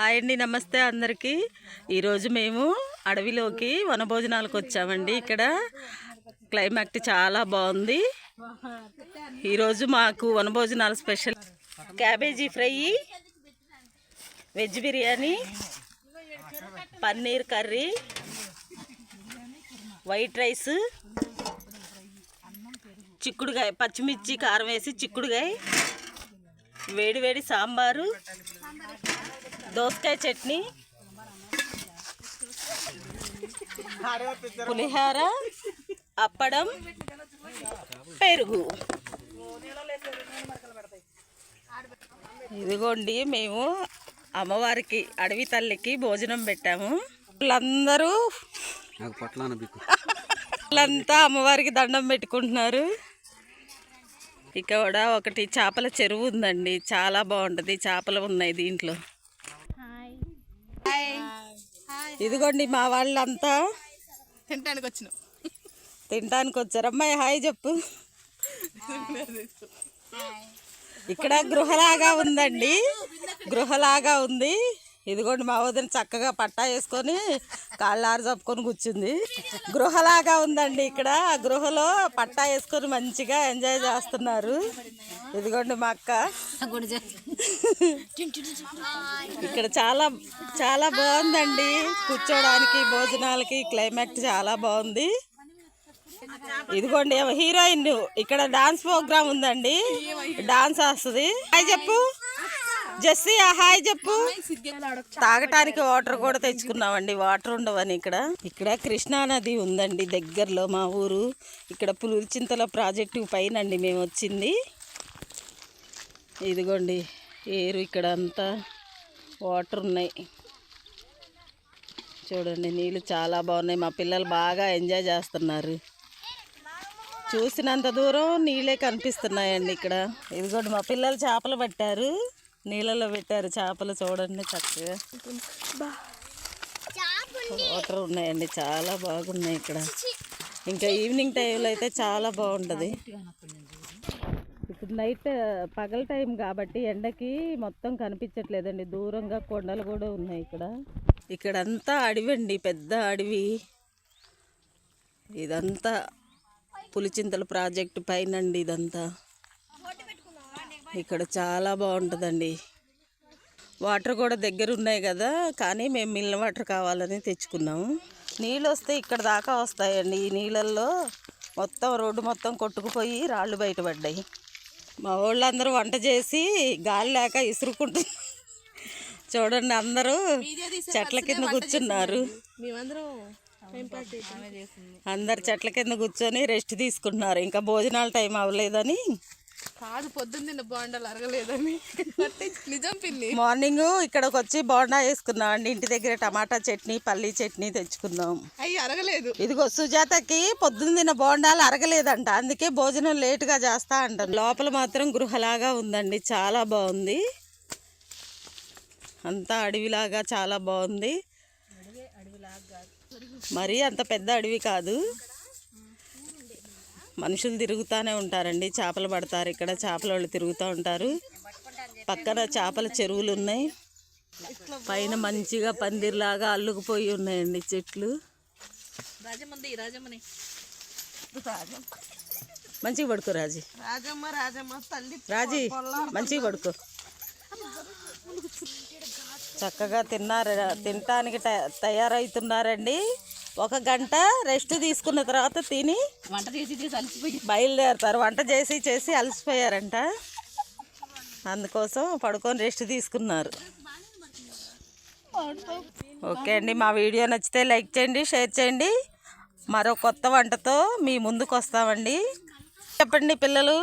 Hi అండి నమస్తే అందరికీ. ఈరోజు మేము అడవిలోకి వనభోజనాలకు వచ్చామండి. ఇక్కడ క్లైమాక్ట్ చాలా బాగుంది. ఈరోజు మాకు వనభోజనాలు special. Cabbage fry veg biryani paneer curry white rice చిక్కుడుగాయ పచ్చిమిర్చి కారం వేసి చిక్కుడుగాయ వేడి వేడి సాంబారు దోసకాయ చట్నీ. పులిహార అప్పడం పెరుగు. ఇదిగోండి మేము అమ్మవారికి అడవి తల్లికి భోజనం పెట్టాము. వాళ్ళందరూ వాళ్ళంతా అమ్మవారికి దండం పెట్టుకుంటున్నారు. ఇక్కడ ఒకటి చేపల చెరువు ఉందండి. చాలా బాగుంటుంది. చేపలు ఉన్నాయి దీంట్లో. ఇదిగోండి మా వాళ్ళంతా. తినడానికి వచ్చినాం. తినడానికి వచ్చారు. అమ్మాయి హాయ్ చెప్పు. ఇక్కడ గృహలాగా ఉందండి. గృహలాగా ఉంది. ఇదిగోండి మా వదిన చక్కగా పట్టా వేసుకొని కాళ్ళారు చప్పుకొని కూర్చుంది. గృహలాగా ఉందండి ఇక్కడ. ఆ గృహలో పట్టా వేసుకొని మంచిగా ఎంజాయ్ చేస్తున్నారు. ఇదిగోండి మా అక్క. ఇక్కడ చాలా చాలా బాగుందండి. కూర్చోడానికి భోజనాలకి క్లైమేట్ చాలా బాగుంది. ఇదిగోండి హీరోయిన్. ఇక్కడ డాన్స్ ప్రోగ్రామ్ ఉందండి. డాన్స్ వస్తుంది. హాయ్ చెప్పు. జెస్సీ ఆ హాయ్ చెప్పు. తాగటానికి వాటర్ కూడా తెచ్చుకున్నామండి వాటర్ ఉండవని ఇక్కడ. ఇక్కడ కృష్ణా నది ఉందండి దగ్గరలో మా ఊరు. ఇక్కడ పులిచింతల ప్రాజెక్టు పైన అండి మేము వచ్చింది. ఇదిగోండి ఏరు ఇక్కడ అంతా వాటర్ ఉన్నాయి. చూడండి నీళ్ళు చాలా బాగున్నాయి. మా పిల్లలు బాగా ఎంజాయ్ చేస్తున్నారు. చూసినంత దూరం నీళ్ళే కనిపిస్తున్నాయండి ఇక్కడ. ఇదిగోండి మా పిల్లలు చేపలు పట్టారు. నీళ్ళలో పెట్టారు చేపలు చూడండి చక్కగా. వాటర్ ఉన్నాయండి చాలా బాగున్నాయి ఇక్కడ. ఇంకా ఈవినింగ్ టైంలో అయితే చాలా బాగుంటుంది. ఇప్పుడు నైట్ పగల టైం కాబట్టి ఎండకి మొత్తం కనిపించట్లేదండి. దూరంగా కొండలు కూడా ఉన్నాయి ఇక్కడ. ఇక్కడంతా అడవి అండి పెద్ద అడవి. ఇదంతా పులిచింతల ప్రాజెక్టు పైన అండి ఇదంతా. ఇక్కడ చాలా బాగుంటుందండి. వాటర్ కూడా దగ్గర ఉన్నాయి కదా కానీ మేము మిల్ వాటర్ కావాలని తెచ్చుకున్నాము. నీళ్ళు వస్తే ఇక్కడ దాకా వస్తాయండి. ఈ నీళ్ళల్లో మొత్తం రోడ్డు మొత్తం కొట్టుకుపోయి రాళ్ళు బయటపడ్డాయి. మా వాళ్ళందరూ వంట చేసి గాలి లేక ఇసురుకుంటు చూడండి అందరూ చెట్ల కింద కూర్చున్నారు. అందరు చెట్ల కింద కూర్చొని రెస్ట్ తీసుకుంటున్నారు. ఇంకా భోజనాల టైం అవ్వలేదని కాదు పొద్దున్న బాండాలు అరగలేదని. అంటే నిజం పిన్ని. మార్నింగ్ ఇక్కడికి వచ్చి బోండా వేసుకున్నాం అండి. ఇంటి దగ్గర టమాటా చట్నీ పల్లీ చట్నీ తెచ్చుకున్నాం. అయ్యి అరగలేదు. ఇదిగో సుజాతకి పొద్దున్న తిన్న బోండాలు అరగలేదంట. అందుకే భోజనం లేటుగా చేస్తా అంటారు లోపల మాత్రం గృహలాగా ఉందండి. చాలా బాగుంది. అంతా అడవిలాగా చాలా బాగుంది. మరీ అంత పెద్ద అడవి కాదు. మనుషులు తిరుగుతూనే ఉంటారండి. చేపలు పడతారు. ఇక్కడ చేపల వాళ్ళు తిరుగుతూ ఉంటారు. పక్కన చేపల చెరువులు ఉన్నాయి. పైన మంచిగా పందిర్లాగా అల్లుకుపోయి ఉన్నాయండి చెట్లు. రాజమంది మంచిగా పడుకో రాజీ. రాజమ్మ రాజమ్మ తల్లి రాజీ మంచిగా పడుకో. చక్కగా తిన్నారు తినటానికి తయారవుతున్నారండి ఒక గంట రెస్ట్ తీసుకున్న తర్వాత తిని వంట చేసి చేసి అలసిపోయి. బయలుదేరుతారు. వంట చేసి చేసి అలసిపోయారంట. అందుకోసం పడుకొని రెస్ట్ తీసుకున్నారు. ఓకే అండి. మా వీడియో నచ్చితే లైక్ చేయండి షేర్ చేయండి. మరో కొత్త వంటతో మీ ముందుకు వస్తామండి చెప్పండి పిల్లలు.